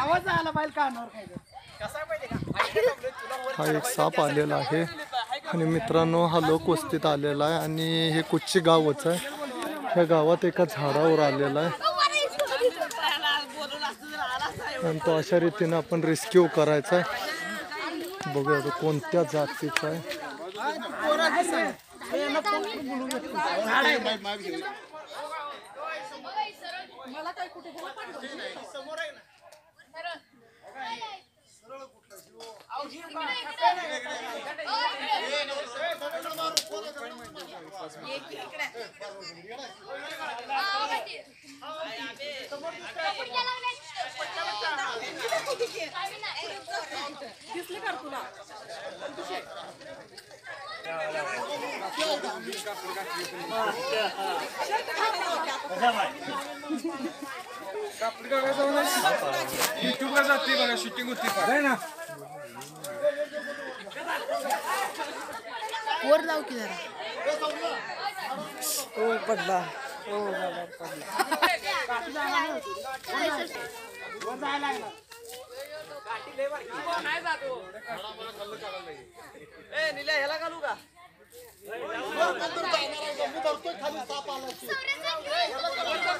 आवाज आला पाहिजे कानावर काय हा एक साप आलेला आहे. आणि मित्रांनो हा लोक वस्तीत आलेला आहे आणि हे कुच्ची गावच आहे? ह्या गावात एका झाडावर आलेला आहे. आणि तो अशा रीतीने आपण रेस्क्यू करायचा आहे. बघूया तो कोणत्या जातीचा आहे. समोर आहे दिसले कर तुला? तुझे युट्यूबला जाते बघा शूटिंग होती आहे ना वर जाऊ की जरा हो पडला हो बाबा पडला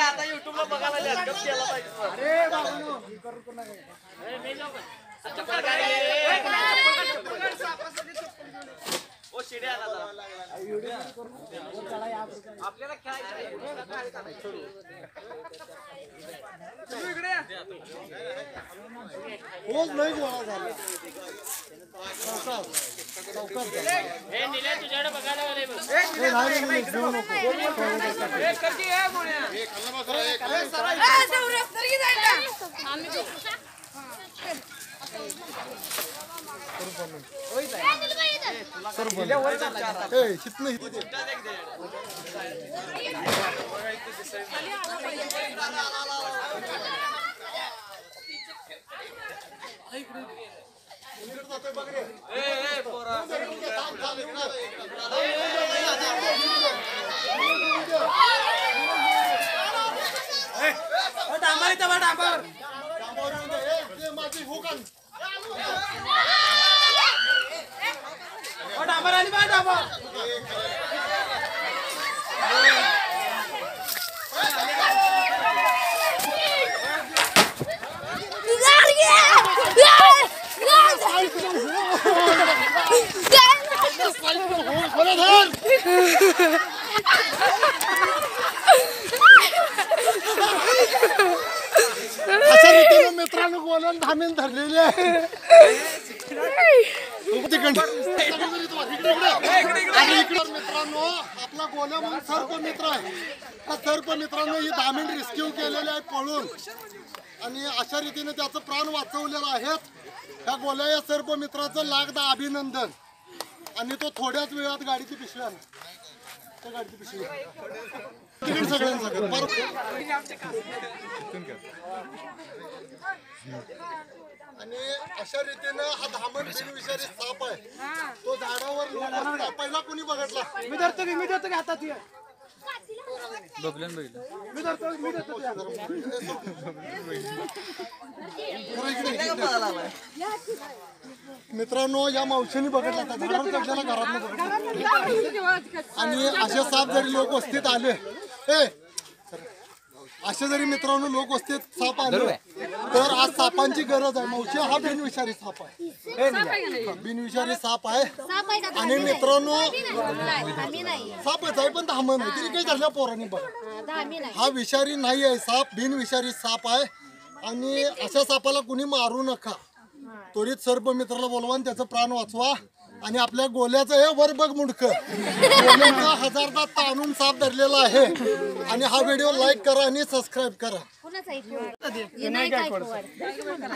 नाही येत जा तू. तिथे दिवस तू जा घेऊ नका. मी आहे. ना तुला जामीन आहे ती. रोज लय गोळा झाला. सावकाश. सावकाश जा. ए, नाही रे, निलेश, घेऊ नको. ए, हितनं हित दे. उंदीर जातोय बघ रे. थांब, थांब, इकडं. डांबर इथं बा, डांबर डांबावर येऊन दे. ए, ते माझी हुक आण. हो डांबर आली बा डांबर बोला धर. अशा रीतीनं मित्रांनो गोलन धामीन धरलेले आहे आणि इकडे मित्रांनो आपला गोल्या म्हणून सर्प मित्र आहे. त्या सर्प मित्रांनो ही धामीन रेस्क्यू केलेले आहे पळून. आणि अशा रीतीने त्याचं प्राण वाचवलेलं आहेत. ह्या गोल्या या सर्प मित्राचं लागदा अभिनंदन. आणि तो थोड्याच वेळात गाडीची पिशवी आण. त्या गाडीची पिशवी. तिकीट आणि अशा रीतीनं हा धामण बिनविषारी साप आहे. तो झाडावर. पहिला कोणी बघितला? मी धरतो की मी धरतो की हातात ये. मी धरतो मी धरतो. मित्रांनो या मावशीने बघितला बघितलं आणि असे साप जरी लोक वस्तीत आले ए असे जरी मित्रांनो लोक वस्तीत साप आले तर आज सापांची गरज आहे. मावशी हा बिनविषारी साप आहे. बिनविषारी साप आहे. आणि मित्रांनो सापच आहे पण धामण आहे. तरी काही झाल्या पोरांनी बघा. हा विषारी नाही आहे साप बिनविषारी साप आहे. आणि अशा सापाला कुणी मारू नका. त्वरित सर्प मित्राला बोलवा आणि त्याचं प्राण वाचवा. आणि आपल्या गोल्याचं हे वर बघ मुंडक. गोल्याचा हजारदा ताणून साप धरलेला आहे. आणि हा व्हिडिओ लाईक करा आणि सबस्क्राईब करा.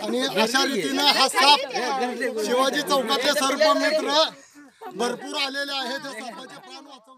आणि अशा रीतीनं हा साप शिवाजी चौकातले सर्प मित्र भरपूर आलेले आहेत. त्या सापाचे प्राण वाचव